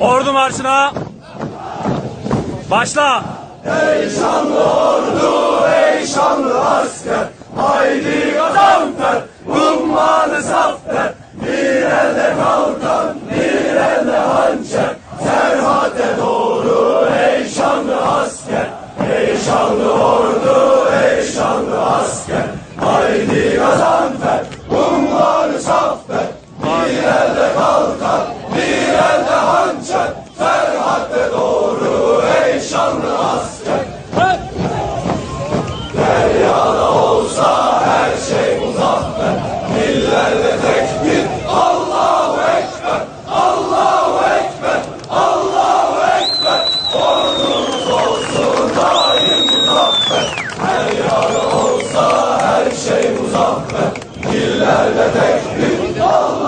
Ordu marşına başla. Ey şanlı ordu, ey şanlı asker, haydi Saffet Bir elde kalkan Bir elde hançer Ferhat'e doğru Ey şanlı asker! Deryada olsa Her şey muzaffer Dillerde tek bir Allahu Ekber olsun Daim Her yara olsa Her şey muzaffer Dillerde tekbir Allah